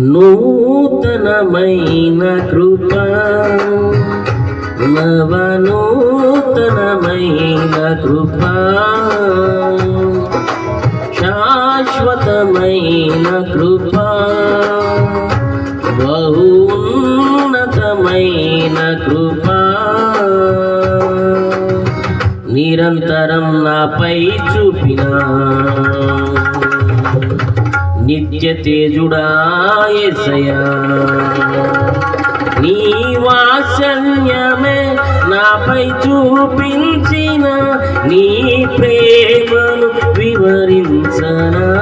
నూతనమైన కృప. నవనూతనమైన కృప. శాశ్వతమైన కృప. బహున్నతమైన కృప. నిరంతరం నాపై చూపినా నిత్య తేజుడాయసయా నీ వాత్సల్యమే నాపై చూపించిన నీ ప్రేమను వివరించనా.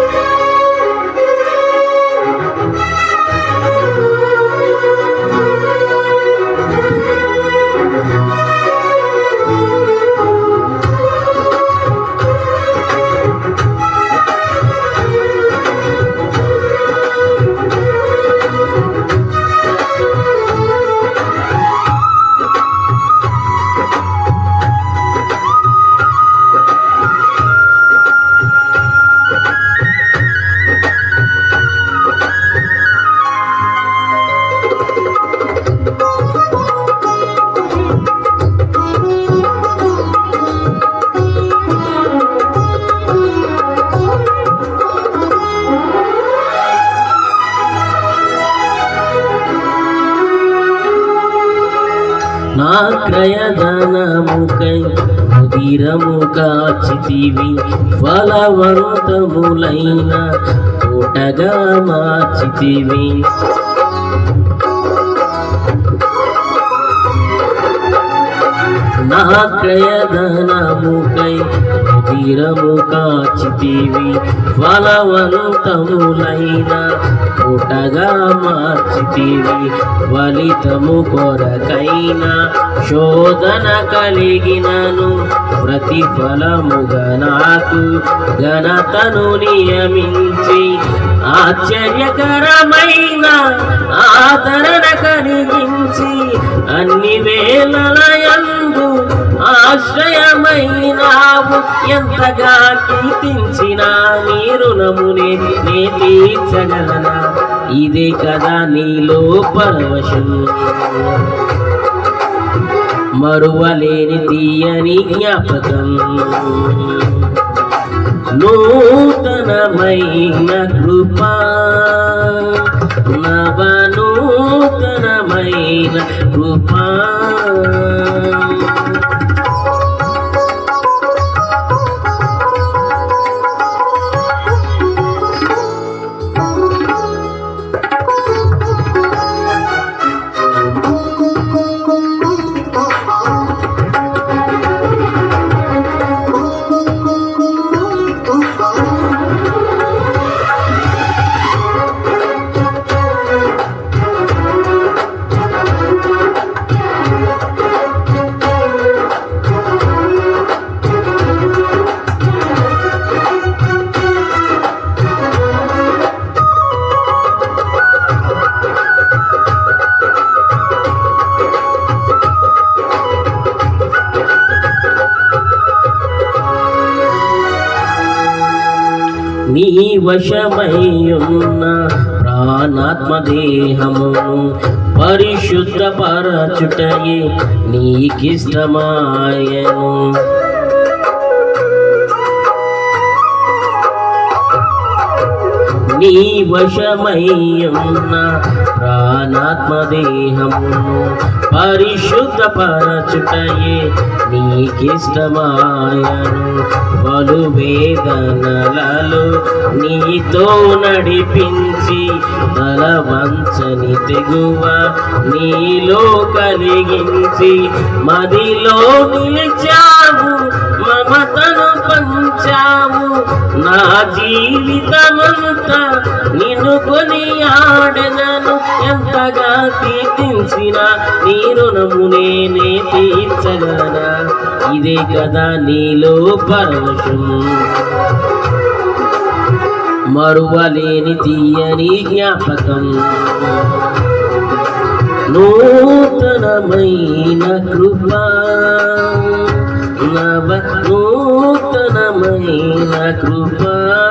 నా క్రయధనముకై ఉదిరము కాచితివి ఫలవంతములైన తోటగా మార్చితివి. నా ఉదిరము కాచితివి బలవంతములైన పుటగా మార్చితివి ఫలితము కొరకైన శోధన కలిగినను ప్రతిఫలముగా నాకు ఘనతను నియమించి ఆశ్చర్యకరమైన ఆదరణ కలిగించి అన్ని వేళలయంలో ఆశ్రయమైనావు. ఎంతగా కీర్తించిన నీ రుణమునే నే తీర్చగలనా? ఇదే కదా నీలో పరవశం. మరువలేని తీయని జ్ఞాపకం. నూతనమైన కృపా. నవనూతనమైన కృపా. నీ వశమయ్యున్న ప్రాణాత్మ దేహమును పరిశుద్ధపరచుటయే నీకిష్టమాయను. నీ వశమయ్యున్న ప్రాణాత్మ దేహమును పరిశుద్ధపరచుటయే నీకిష్టమాయను. పలు వేదనలలో నీతో నడిపించి తల వంచని తెగువ నీలో కలిగించి మదిలో నిలిచావు మమతను పంచాము నా జీవితమంతా నిన్ను కొని ఆడనను ఎంతగా కీర్తించిన నీ రుణము నేనే తీర్చగలనా? ఇదే కదా నీలో పరవశం. మరువలేని తీయని జ్ఞాపకం. నూతనమైన కృపా. నూతనమైన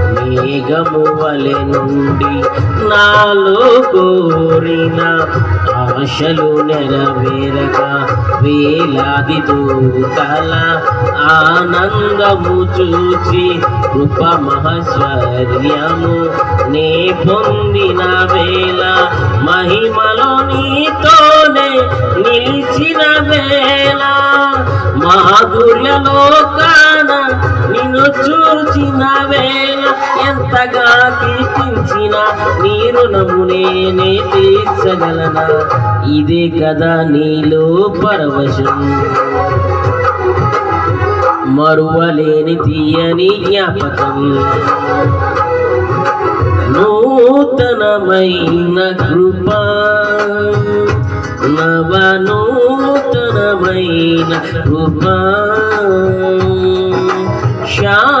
మేఘము వలె నుండి నాలో కోరిన ఆశలు నెరవేరగా వేలాది దూతల ఆనందము చూచి కృప మహశ్వర్యము నే పొందిన వేళ మహిమలో నీతోనే నిలిచిన వేళ మాధుర్యలోకాన నిన్ను చూచిన వేళ ఎంతగా కీర్తించిన నీ రుణమునే నేనే తీర్చగలనా? ఇదే కదా నీలో పరవశం. మరువలేని తీయని జ్ఞాపకం. నూతనమైన కృప. నవ నూతనమైన కృప. శా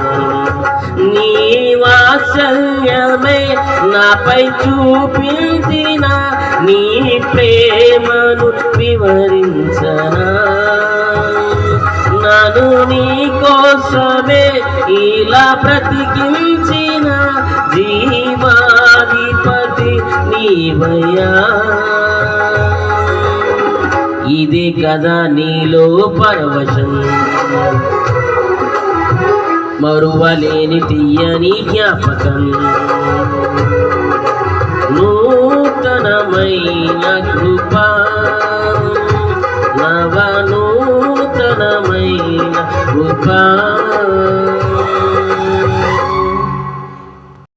నీ వాత్సల్యమే నాపై చూపించిన నీ ప్రేమను వివరించనా? నన్ను నీ కోసమే ఇలా బ్రతికించిన జీవాధిపతి నీవయ్యా. ఇదే కదా నీలో పరవశం. మరువలేని తీయని జ్ఞాపకం. నూతనమైన కృప. నవ నూతనమైన కృప.